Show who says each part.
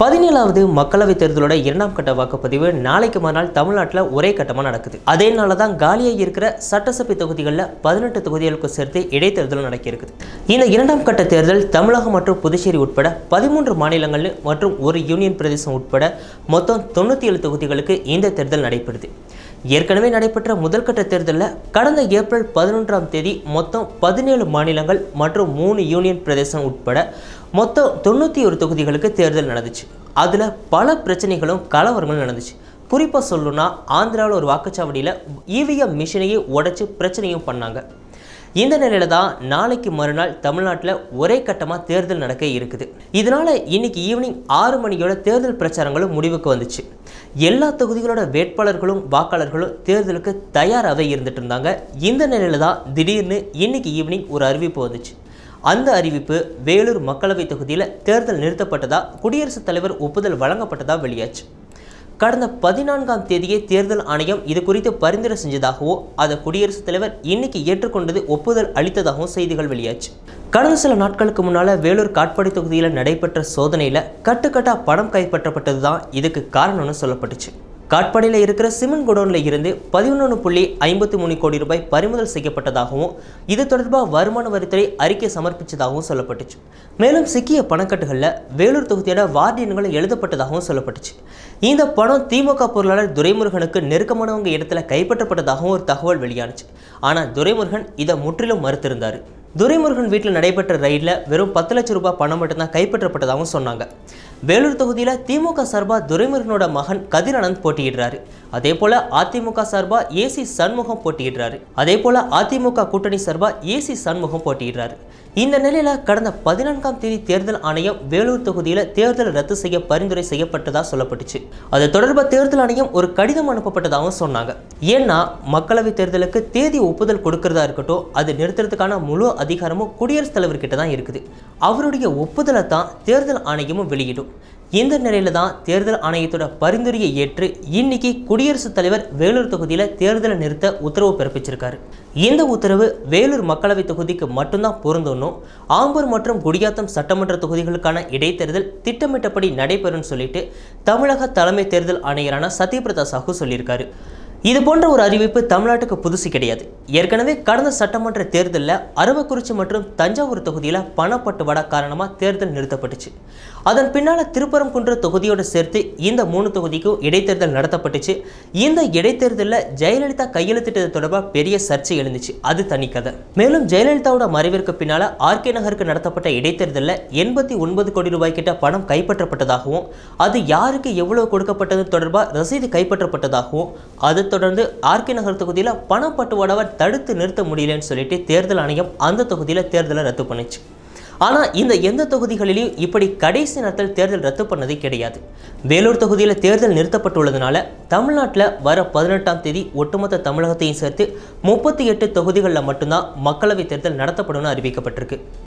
Speaker 1: பதினேழாவது மக்களவைத் தேர்தலோட இரண்டாம் கட்ட வாக்குப்பதிவு நாளைக்கு மறுநாள் தமிழ்நாட்டில் ஒரே கட்டமாக நடக்குது. அதே நாளில் தான் காலியாக இருக்கிற சட்டசபை தொகுதிகளில் பதினெட்டு தொகுதிகளுக்கு சேர்த்து இடைத்தேர்தலும் நடக்கிறது இந்த இரண்டாம் கட்ட தேர்தல் தமிழகம் மற்றும் புதுச்சேரி உட்பட பதிமூன்று மாநிலங்கள் மற்றும் ஒரு யூனியன் பிரதேசம் உட்பட மொத்தம் தொண்ணூற்றி ஏழு தொகுதிகளுக்கு இந்த தேர்தல் நடைபெறுது. ஏற்கனவே நடைபெற்ற முதல்கட்ட தேர்தலில் கடந்த ஏப்ரல் பதினொன்றாம் தேதி மொத்தம் பதினேழு மாநிலங்கள் மற்றும் மூணு யூனியன் பிரதேசம் உட்பட மொத்தம் தொண்ணூற்றி ஒரு தொகுதிகளுக்கு தேர்தல் நடந்துச்சு. அதில் பல பிரச்சனைகளும் கலவரங்களும் நடந்துச்சு. குறிப்பாக சொல்லணும்னா ஆந்திராவில் ஒரு வாக்குச்சாவடியில் இவிஎம் மிஷினையே உடச்சி பிரச்சனையும் பண்ணாங்க. இந்த நிலையில தான் நாளைக்கு மறுநாள் தமிழ்நாட்டில் ஒரே கட்டமாக தேர்தல் நடக்க இருக்குது. இதனால இன்னைக்கு ஈவினிங் ஆறு மணியோட தேர்தல் பிரச்சாரங்களும் முடிவுக்கு வந்துச்சு. எல்லா தொகுதிகளோட வேட்பாளர்களும் வாக்காளர்களும் தேர்தலுக்கு தயாராகவே இருந்துட்டு இருந்தாங்க. இந்த நிலையில தான் திடீர்னு இன்னைக்கு ஈவினிங் ஒரு அறிவிப்பு வந்துச்சு. அந்த அறிவிப்பு வேலூர் மக்களவை தொகுதியில் தேர்தல் நிறுத்தப்பட்டதா குடியரசுத் தலைவர் ஒப்புதல் வழங்கப்பட்டதா வெளியாச்சு. கடந்த பதினான்காம் தேதியே தேர்தல் ஆணையம் இது குறித்து பரிந்துரை செஞ்சதாகவோ அதை குடியரசுத் தலைவர் இன்னைக்கு ஏற்றுக்கொண்டது ஒப்புதல் அளித்ததாகவும் செய்திகள் வெளியாச்சு. கடந்த சில நாட்களுக்கு முன்னால் வேலூர் காட்பாடி தொகுதியில் நடைபெற்ற சோதனையில் கட்டுக்கட்டா பணம் கைப்பற்றப்பட்டது தான் இதுக்கு காரணம்னு சொல்லப்பட்டுச்சு. காட்பாடியில் இருக்கிற சிமெண்ட் குடோனில் இருந்து பதினொன்று புள்ளி ஐம்பத்தி மூணு கோடி ரூபாய் பறிமுதல் செய்யப்பட்டதாகவும் இது தொடர்பாக வருமான வரித்துறை அறிக்கை சமர்ப்பித்ததாகவும் சொல்லப்பட்டுச்சு. மேலும் சிக்கிய பணக்கட்டுகளில் வேலூர் தொகுதியோட வார்டு எண்களும் எழுதப்பட்டதாகவும் சொல்லப்பட்டுச்சு. இந்த பணம் திமுக பொருளாளர் துரைமுருகனுக்கு நெருக்கமானவங்க இடத்துல கைப்பற்றப்பட்டதாகவும் ஒரு தகவல் வெளியானுச்சு. ஆனால் துரைமுருகன் இதை முற்றிலும் மறுத்திருந்தார். துரைமுருகன் வீட்டில் நடைபெற்ற ரைடில் வெறும் பத்து லட்சம் ரூபாய் பணம் மட்டும்தான் கைப்பற்றப்பட்டதாகவும் சொன்னாங்க. வேலூர் தொகுதியில் திமுக சார்பாக துரைமுருகனோட மகன் கதிரானந்த் போட்டியிடுறாரு. அதே போல அதிமுக சார்பாக ஏசி சண்முகம் போட்டியிடுறாரு. அதே போல அதிமுக கூட்டணி சார்பாக ஏசி சண்முகம் போட்டியிடுறாரு. இந்த நிலையில கடந்த பதினான்காம் தேதி தேர்தல் ஆணையம் வேலூர் தொகுதியில் தேர்தல் ரத்து செய்ய பரிந்துரை செய்யப்பட்டதா சொல்லப்பட்டுச்சு. அது தொடர்பாக தேர்தல் ஆணையம் ஒரு கடிதம் அனுப்பப்பட்டதாகவும் சொன்னாங்க. ஏன்னா மக்களவை தேர்தலுக்கு தேதி ஒப்புதல் கொடுக்கறதா இருக்கட்டும் அது நிறுத்துறதுக்கான முழு அதிகாரமும் குடியரசுத் தலைவர்கிட்ட தான் இருக்குது. அவருடைய ஒப்புதலை தான் தேர்தல் ஆணையமும் வெளியிடும். இந்த நிலையில தான் தேர்தல் ஆணையத்தோட பரிந்துரையை ஏற்று இன்னைக்கு குடியரசுத் தலைவர் வேலூர் தொகுதியில் தேர்தலை நிறுத்த உத்தரவு பிறப்பிச்சிருக்காரு. இந்த உத்தரவு வேலூர் மக்களவை தொகுதிக்கு மட்டும்தான் பொருந்தணும் ஆம்பூர் மற்றும் குடியாத்தம் சட்டமன்ற தொகுதிகளுக்கான இடைத்தேர்தல் திட்டமிட்டபடி நடைபெறும்னு சொல்லிட்டு தமிழக தலைமை தேர்தல் ஆணையரான சத்யபிரதா சாஹூ சொல்லியிருக்காரு. இது போன்ற ஒரு அறிவிப்பு தமிழ்நாட்டுக்கு புதுசு கிடையாது. ஏற்கனவே கடந்த சட்டமன்ற தேர்தலில் அரவக்குறிச்சி மற்றும் தஞ்சாவூர் தொகுதியில் பணப்பட்டுவாடா காரணமாக தேர்தல் நிறுத்தப்பட்டுச்சு. அதன் பின்னால் திருப்பரங்குன்ற தொகுதியோடு சேர்த்து இந்த மூணு தொகுதிக்கும் இடைத்தேர்தல் நடத்தப்பட்டுச்சு. இந்த இடைத்தேர்தலில் ஜெயலலிதா கையெழுத்திட்டது தொடர்பாக பெரிய சர்ச்சை எழுந்துச்சு. அது தனி கதை. மேலும் ஜெயலலிதாவோட மறைவிற்கு பின்னால் ஆர்கே நகருக்கு நடத்தப்பட்ட இடைத்தேர்தலில் எண்பத்தி ஒன்பது கோடி ரூபாய் கிட்ட பணம் கைப்பற்றப்பட்டதாகவும் அது யாருக்கு எவ்வளவு கொடுக்கப்பட்டது தொடர்பாக ரசீது கைப்பற்றப்பட்டதாகவும் அது தொடர்ந்து ஆர்கே நகர் தொகுதியில் பணப்பட்டுவாடாவை தடுத்து நிறுத்த முடியலன்னு சொல்லிட்டு தேர்தல் ஆணையம் அந்த தொகுதியில் தேர்தலை ரத்து பண்ணுச்சு. ஆனால் இந்த எந்த தொகுதிகளிலையும் இப்படி கடைசி நேரத்தில் தேர்தல் ரத்து பண்ணதே கிடையாது. வேலூர் தொகுதியில் தேர்தல் நிறுத்தப்பட்டுள்ளதுனால தமிழ்நாட்டில் வர பதினெட்டாம் தேதி ஒட்டுமொத்த தமிழகத்தையும் சேர்த்து முப்பத்தி எட்டு தொகுதிகளில் மட்டும்தான் மக்களவைத் தேர்தல் நடத்தப்படும்னு அறிவிக்கப்பட்டிருக்கு.